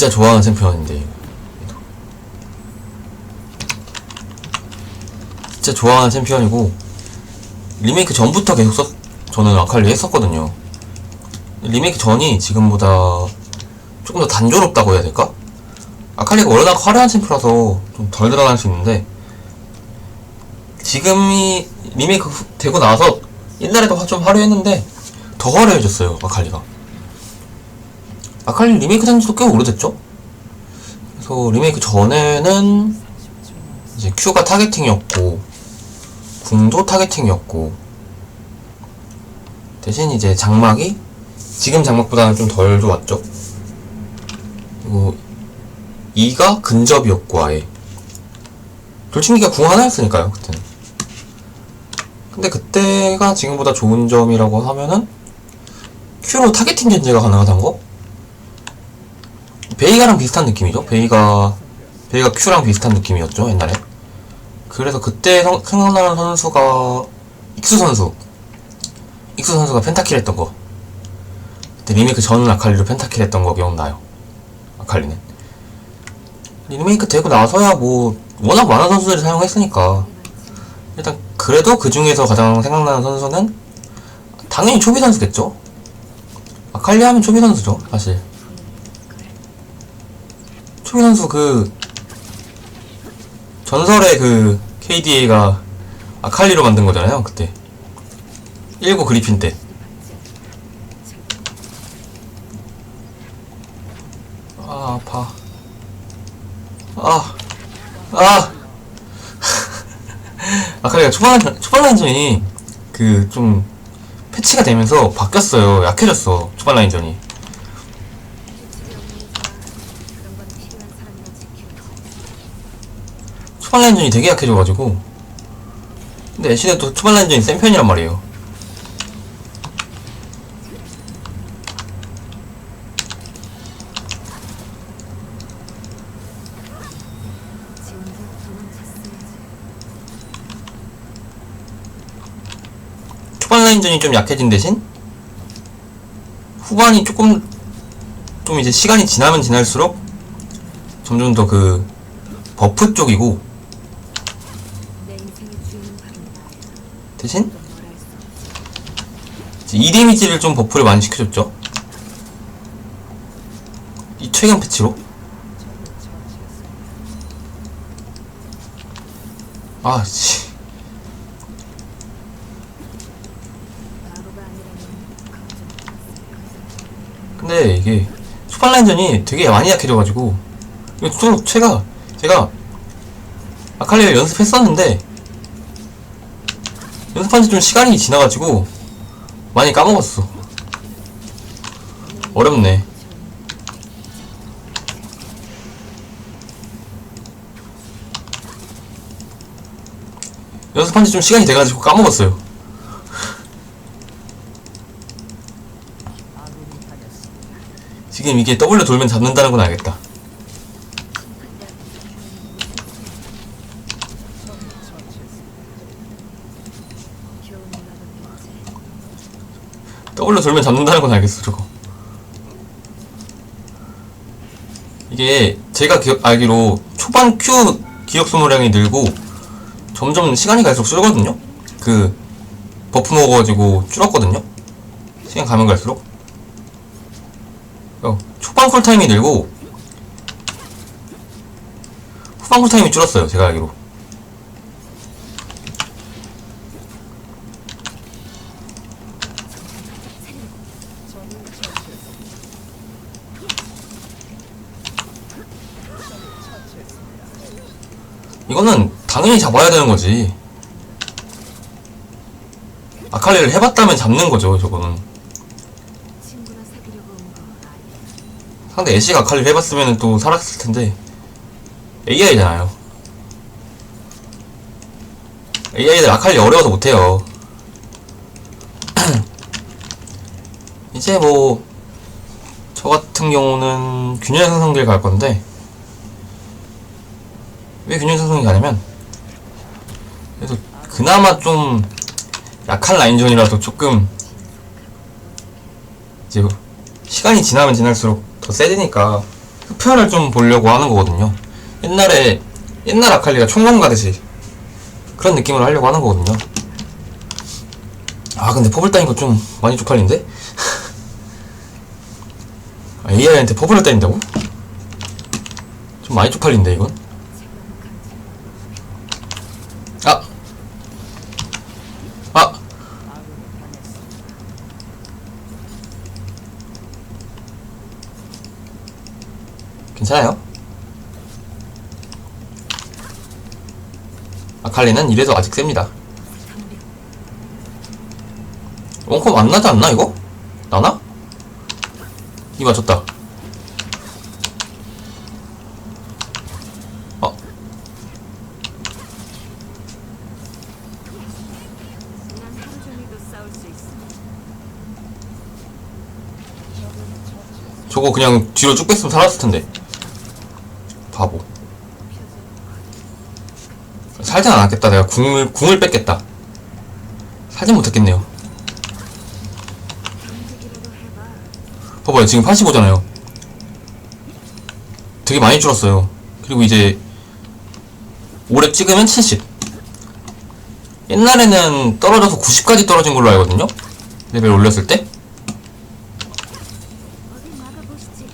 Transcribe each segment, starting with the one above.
진짜 좋아하는 챔피언인데. 진짜 좋아하는 챔피언이고 리메이크 전부터 계속 썼 저는 아칼리 했었거든요 리메이크 전이 지금보다 조금 더 단조롭다고 해야 될까? 아칼리가 워낙 화려한 챔프라서 좀 덜 드러날 수 있는데 지금이 리메이크 후- 되고 나서 옛날에도 화- 좀 화려했는데 더 화려해졌어요 아칼리가 아칼리 리메이크 된 지도 꽤 오래됐죠? 그래서 리메이크 전에는 이제 Q가 타겟팅이었고 궁도 타겟팅이었고 대신 이제 장막이 지금 장막보다는 좀 덜 좋았죠 그리고 2가 근접이었고 아예 돌침기가 궁 하나 였으니까요 그때는 근데 그때가 지금보다 좋은 점이라고 하면은 Q로 타겟팅 견제가 가능하다는 거? 베이가랑 비슷한 느낌이죠? 베이가 베이가 Q랑 비슷한 느낌이었죠 옛날에? 그래서 그때 성- 생각나는 선수가 익수 선수. 익수 선수가 펜타킬 했던 거. 그때 리메이크 전 아칼리로 펜타킬 했던 거 기억나요? 아칼리는. 리메이크 되고 나서야 뭐 워낙 많은 선수들이 사용했으니까. 일단 그래도 그 중에서 가장 생각나는 선수는 당연히 초비 선수겠죠? 아칼리 하면 초비 선수죠 사실 초비 선수 그 전설의 그 KDA가 아칼리로 만든 거잖아요 그때 19 그리핀 때 아, 아파. 아, 아. 아칼리가 초반, 초반 라인전이 그 좀 패치가 되면서 바뀌었어요. 약해졌어. 초반 라인전이. 초반 라인전이 되게 약해져가지고. 근데 애쉬는 초반 라인전이 센 편이란 말이에요. 초반 라인전이 좀 약해진 대신 후반이 조금 좀 이제 시간이 지나면 지날수록 점점 더 그 버프 쪽이고 대신 2 데미지를 좀 버프를 많이 시켜줬죠. 이 최근 패치로. 아씨. 근데 이게 초반 라인전이 되게 많이 약해져가지고 이거 또 제가 제가 아칼리를 연습했었는데 연습한 지 좀 시간이 지나가지고 많이 까먹었어. 어렵네. 연습한 지 좀 시간이 돼가지고 까먹었어요. 지금 이게 W 돌면 잡는다는 건 알겠다. W 돌면 잡는다는 건 알겠어, 저거. 이게 제가 기억, 알기로 초반 Q 기억 소모량이 늘고 점점 시간이 갈수록 줄거든요? 그 버프 먹어가지고 줄었거든요? 시간 가면 갈수록. 어, 초반 쿨타임이 늘고 후반 쿨타임이 줄었어요 제가 알기로 이거는 당연히 잡아야 되는 거지. 아칼리를 해봤다면 잡는 거죠 저거는. 상대 애쉬가 아칼리를 해봤으면 또 살았을 텐데. AI잖아요. AI들 아칼리 어려워서 못해요. 이제 뭐 저 같은 경우는 균열 생성기를 갈 건데 왜 균열 생성기 가냐면 그래도 그나마 좀 약한 라인전이라도 조금 이제 시간이 지나면 지날수록 더 세지니까 흡혈을 좀 보려고 하는 거거든요. 옛날에 옛날 아칼리가 총검 가듯이 그런 느낌으로 하려고 하는 거거든요. 아 근데 퍼블 따니까 좀 많이 쪽팔린데? 아, AI한테 퍼블을 따인다고? 좀 많이 쪽팔린데 이건? 아! 아! 괜찮아요? 아칼리는 이래도 아직 셉니다. 원컵 안 나지 않나 이거? 나나? 이 맞췄다. 어. 저거 그냥 뒤로 쭉 뺐으면 살았을 텐데. 바보. 살진 않았겠다. 내가 궁을, 궁을 뺐겠다. 살진 못했겠네요. 봐봐요. 지금 85잖아요. 되게 많이 줄었어요. 그리고 이제, 올해 찍으면 70. 옛날에는 떨어져서 90까지 떨어진 걸로 알거든요? 레벨 올렸을 때? 어디 막아보시지.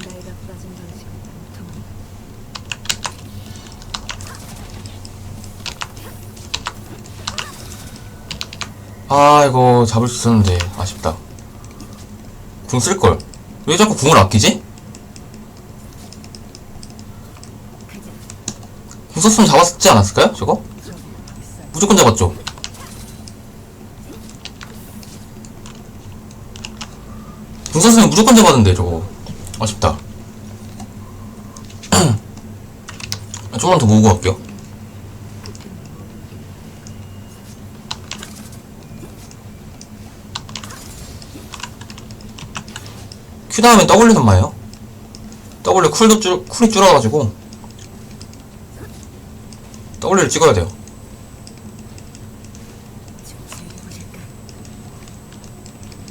내가 빠진 방식은 통 아, 이거 잡을 수 있었는데, 아쉽다. 궁 쓸걸. 왜 자꾸 궁을 아끼지? 궁 썼으면 잡았지 않았을까요? 저거? 무조건 잡았죠. 궁 썼으면 무조건 잡았는데, 저거. 아쉽다. 좀만 더 모으고 갈게요. Q 다음에 W 선마예요. W 쿨도 줄, 쿨이 줄어가지고 W를 찍어야 돼요.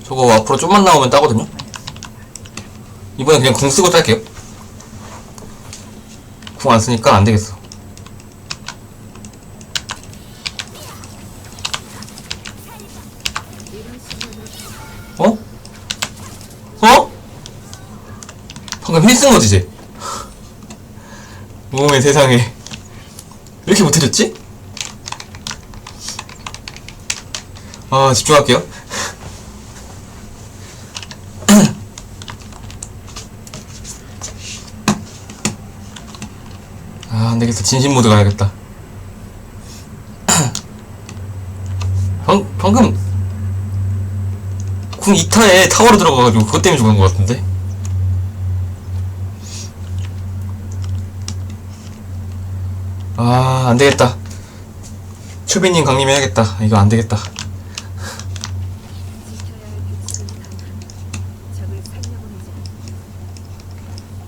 저거 앞으로 좀만 나오면 따거든요. 이번엔 그냥 궁 쓰고 딸게요. 궁 안 쓰니까 안 되겠어. 거지, 쟤? 몸의 세상에. 왜 이렇게 못해졌지? 아, 집중할게요. 아, 안 되겠어. 진심 모드 가야겠다. 방, 방금, 궁 2타에 타워로 들어가가지고 그것 때문에 죽은 것 같은데? 아, 안 되겠다. 초비님 강림해야겠다. 이거 안 되겠다.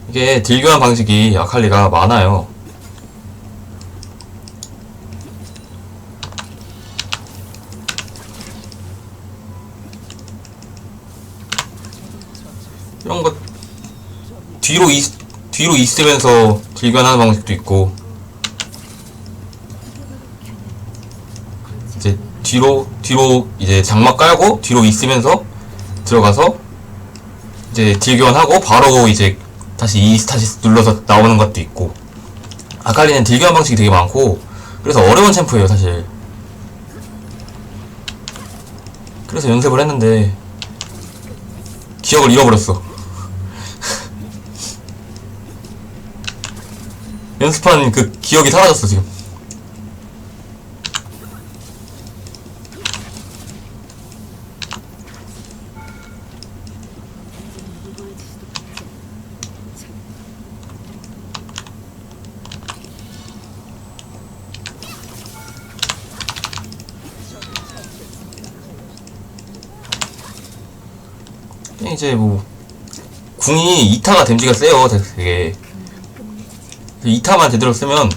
이게 딜교환 방식이 아칼리가 많아요. 이런 거 뒤로 이 뒤로 있으면서 딜교환하는 방식도 있고 이제 뒤로 뒤로 이제 장막 깔고 뒤로 있으면서 들어가서 이제 딜 교환하고 바로 이제 다시 이 스타시스 눌러서 나오는 것도 있고. 아칼리는 딜 교환 방식이 되게 많고 그래서 어려운 챔프예요 사실. 그래서 연습을 했는데 기억을 잃어버렸어. 연습한 그 기억이 사라졌어 지금 누구의 지시도 받지 않아. 참, 이제 뭐 궁이 2타가 데미지가 세요. 되게. 2타만 제대로 쓰면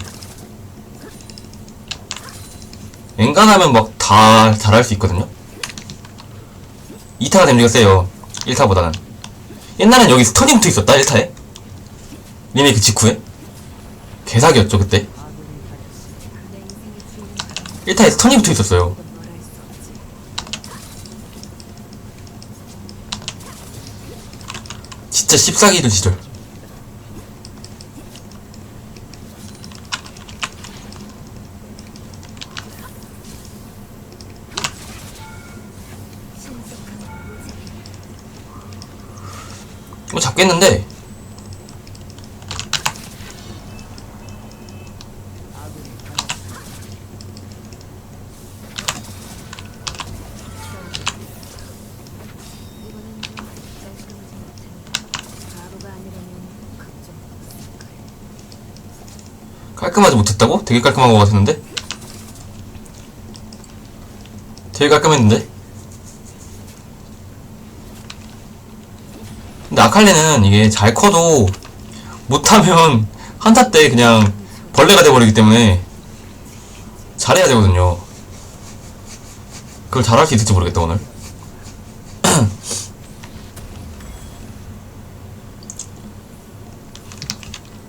엔간하면 막 다 잘할 수 있거든요. 2타가 데미지가 세요. 1타보다는. 옛날엔 여기 스터닝부터 있었다 1타에? 리메이크 직후에? 개사기였죠 그때? 내 인생의 주인은 1타에 스터닝부터 있었어요 뭐라 할 수 없지. 진짜 씹사기들 시절. 뭐 잡겠는데 깔끔하지 못했다고? 되게 깔끔한 것 같았는데? 되게 깔끔했는데? 근데 아칼리는 이게 잘 커도 못하면 한타 때 그냥 벌레가 돼버리기 때문에 잘해야 되거든요. 그걸 잘할 수 있을지 모르겠다, 오늘.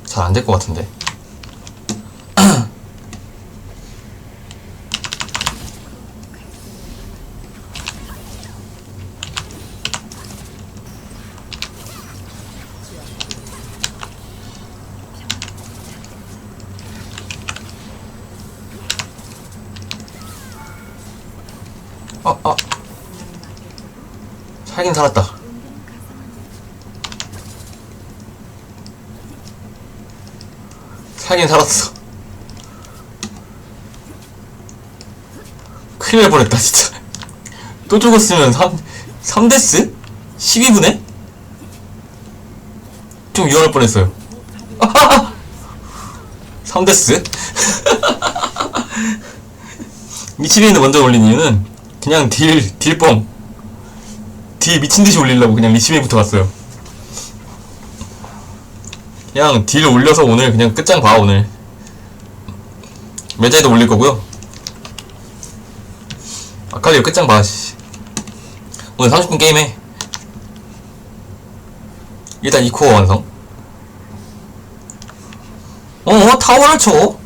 잘 안 될 것 같은데. 아, 아. 살긴 살았다. 살긴 살았어. 큰일 날 뻔했다, 진짜. 또 죽었으면 3, 3데스? 12분에? 좀 위험할 뻔했어요. 아하하! 3데스? 미치베인드 먼저 올린 이유는 그냥 딜, 딜뻥. 딜 미친듯이 올리려고 그냥 리치베인부터 갔어요. 그냥 딜 올려서 오늘 그냥 끝장 봐 오늘 매자에도 올릴 거고요 아칼리 끝장 봐 씨. 오늘 30분 게임해 일단 2코어 완성 어, 어 타워를 쳐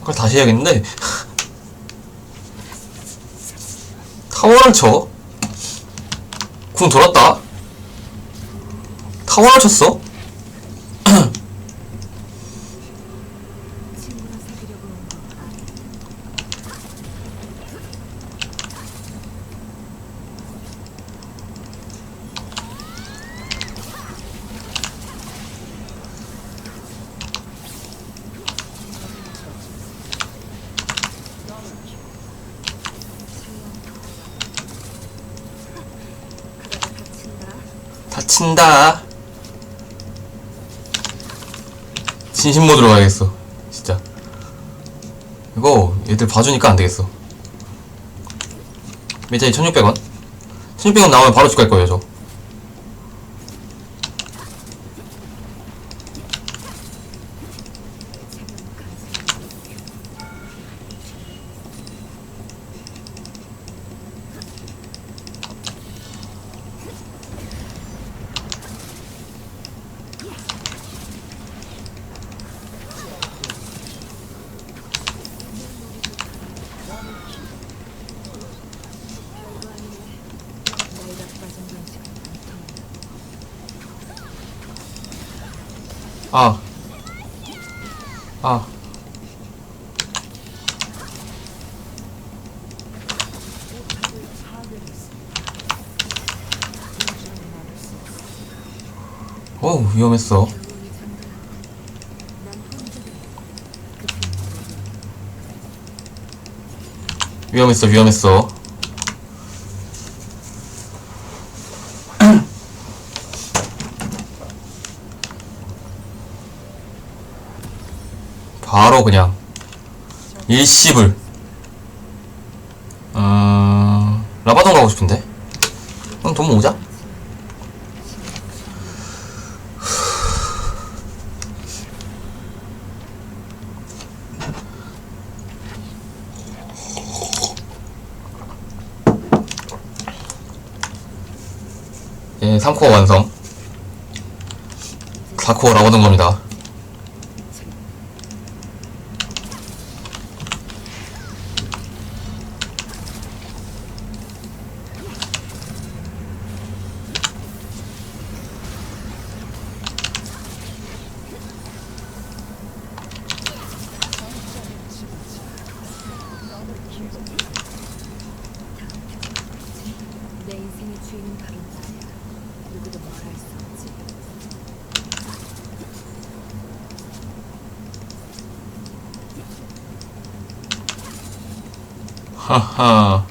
그걸 다시 해야겠는데? 타워를 쳐 궁 돌았다. 타워를 쳤어? 친구랑 사귀려고 온 거 아니야. 그러다 다친다. 다친다. 진심 모드로 가야겠어. 진짜. 이거 얘들 봐주니까 안 되겠어. 매자이 1600원? 1600원 나오면 바로 집갈 거예요, 저. 별거 아니네. 나이가 빠진 건 지금 안 통해. 아. 아. 어우, 위험했어. 위험했어, 위험했어. 바로 그냥 일시불 어... 라바돈 가고 싶은데 돈 모으자. 예, 3코어 완성. 4코어 나오는 겁니다. 내 인생의 주인은 바로 나야. 누구도 말할 수 없지. 하하.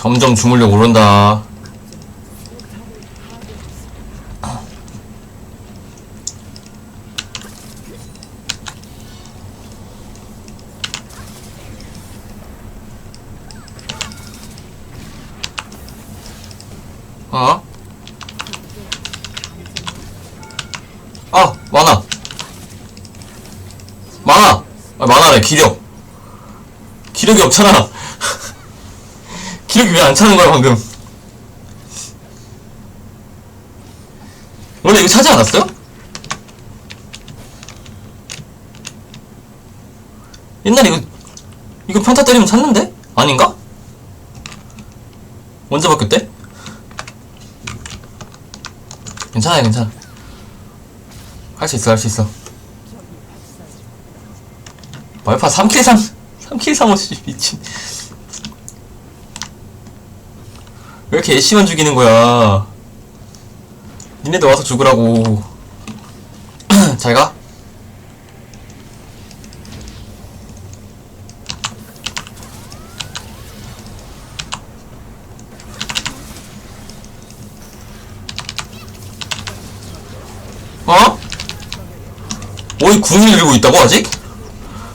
점점 주물력 오른다. 어? 아, 많아. 많아. 아, 많아래, 기력. 기력이 없잖아. 왜 안 차는 거야, 방금? 원래 이거 차지 않았어요? 옛날에 이거, 이거 평타 때리면 찼는데? 아닌가? 언제 바뀌었대? 괜찮아요, 괜찮아. 할 수 있어, 할 수 있어. 말파 3킬 3, 3킬 3 5씨 미친. 왜 이렇게 애쉬만 죽이는 거야? 니네도 와서 죽으라고. 잘 가? 어? 어이 궁을 들고 있다고 아직?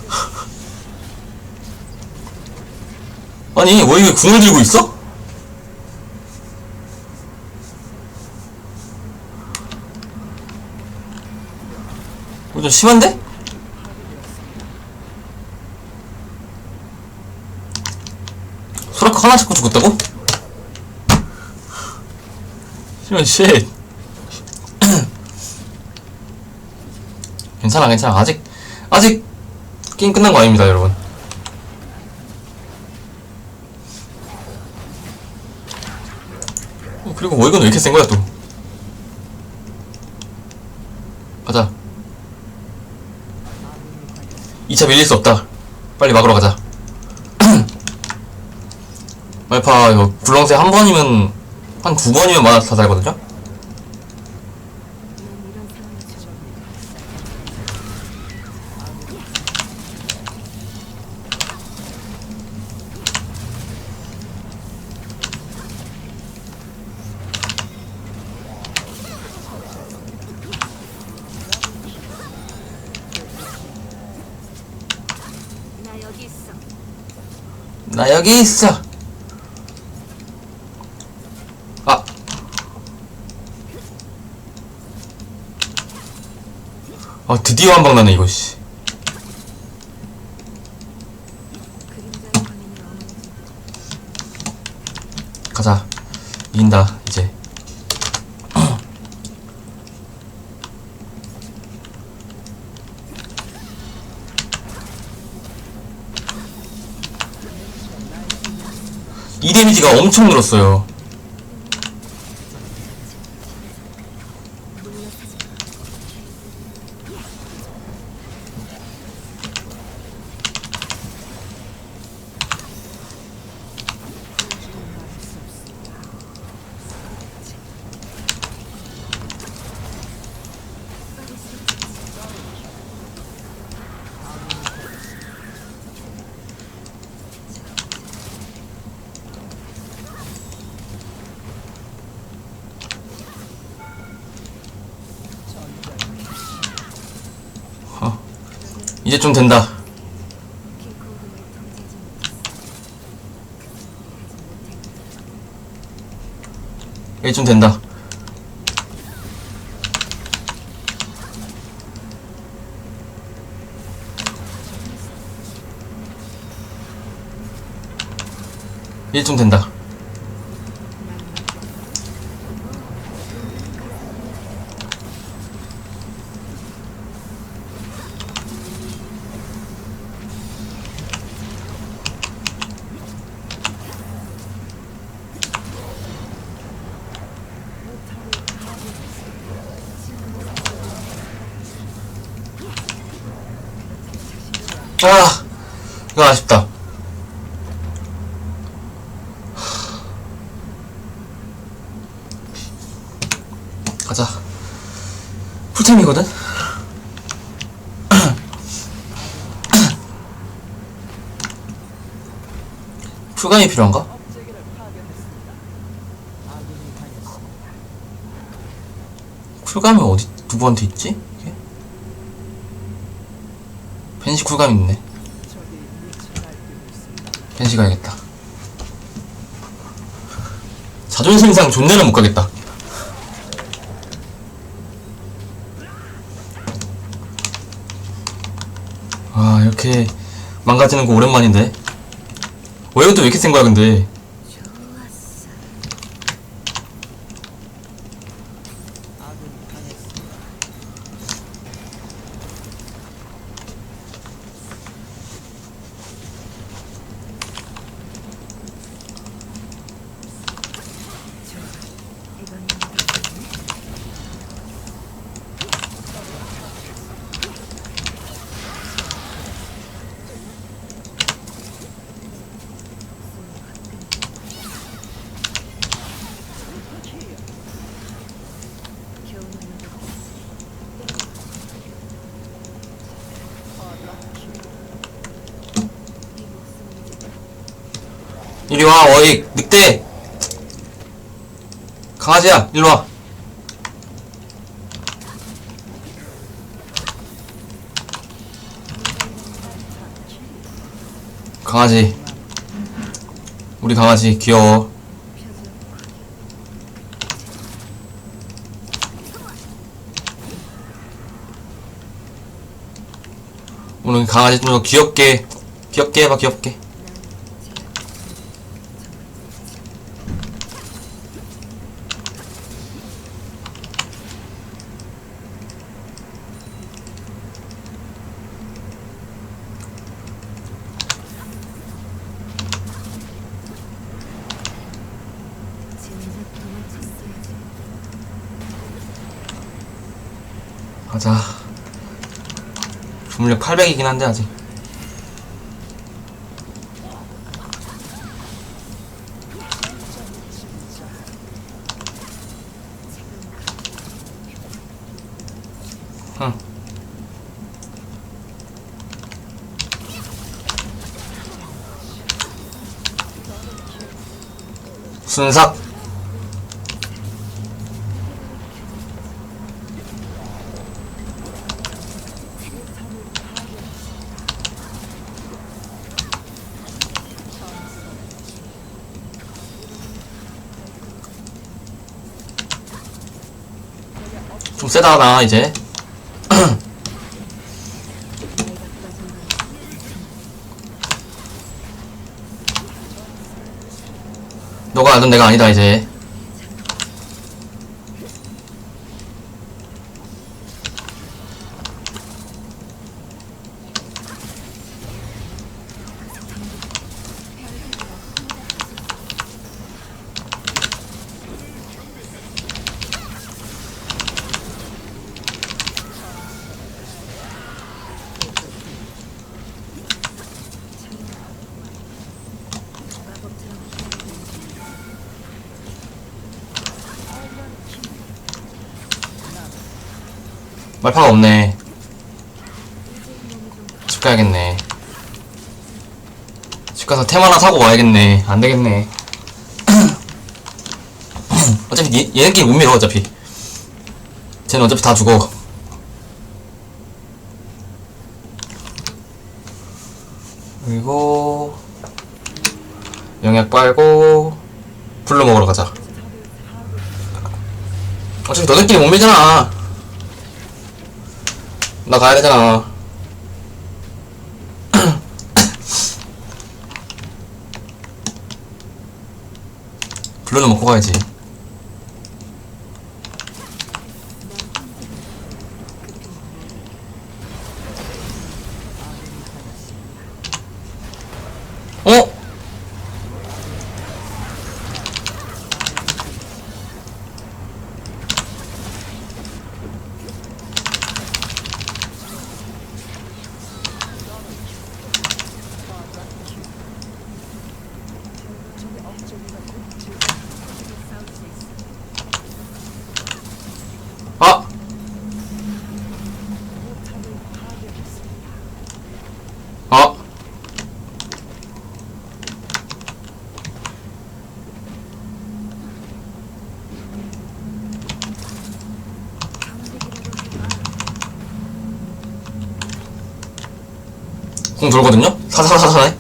아니 왜 이게 궁을 들고 있어? 좀 심한데? 소라카 하나 잡고 죽었다고? 이런 쉣 괜찮아 괜찮아 아직 아직 게임 끝난 거 아닙니다 여러분 어, 그리고 월급은 왜 이렇게 센 거야 또 가자 2차 밀릴 수 없다. 빨리 막으러 가자. 말파 이거 굴렁쇠 한 번이면 한 두 번이면 만화 다 달거든요 난 이런 상황이 처음. 나 여기 있어. 나 여기 있어. 아. 아 드디어 한 방 나네 이거 씨. 가자. 이긴다 이제. 이 데미지가 엄청 늘었어요. 이제 좀 된다. 이제 좀 된다. 이제 좀 된다. 이거 아쉽다. 가자. 풀템이거든? 풀감이 필요한가? 쿨감이 어디 누구한테 있지? 이게? 벤시 쿨감 있네. 벤시 가야겠다. 자존심상 존내는 못 가겠다. 아 이렇게 망가지는 거 오랜만인데. 웨어도 왜 이렇게 센 거야 근데? 좋았어. 좋아. 이건 뭐지? 겨우는 이 목숨을 이제 이리 와 어이 늑대. 강아지야 일로 와. 강아지. 우리 강아지 귀여워. 오늘 강아지 좀 더 귀엽게 귀엽게 해봐 귀엽게. 진작 도망쳤어야지. 가자. 주물력 800이긴 한데 아직. 응. 순삭. 좀 세다 나 이제. 너가 알던 내가 아니다 이제. 마법처럼 말파가 없네. 집 가야겠네. 집 가서 템 하나 사고 와야겠네. 안 되겠네. 어차피 얘, 얘네끼리 못 밀어 어차피. 쟤는 어차피 다 죽어. 그리고 영약 빨고 불러 먹으러 가자. 어차피 너네끼리 못 밀잖아. 나 가야 되잖아. 블루는 먹고 가야지. 어? 아! 아! 공 돌거든요? 사사사사네?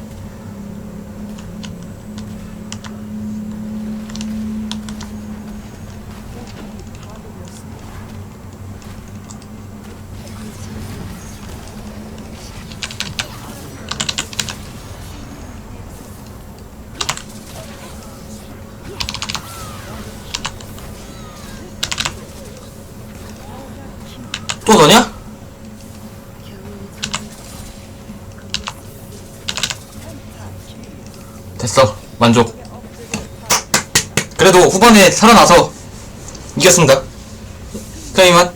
또 너냐? 됐어 만족. 그래도 후반에 살아나서 이겼습니다. 그냥 이만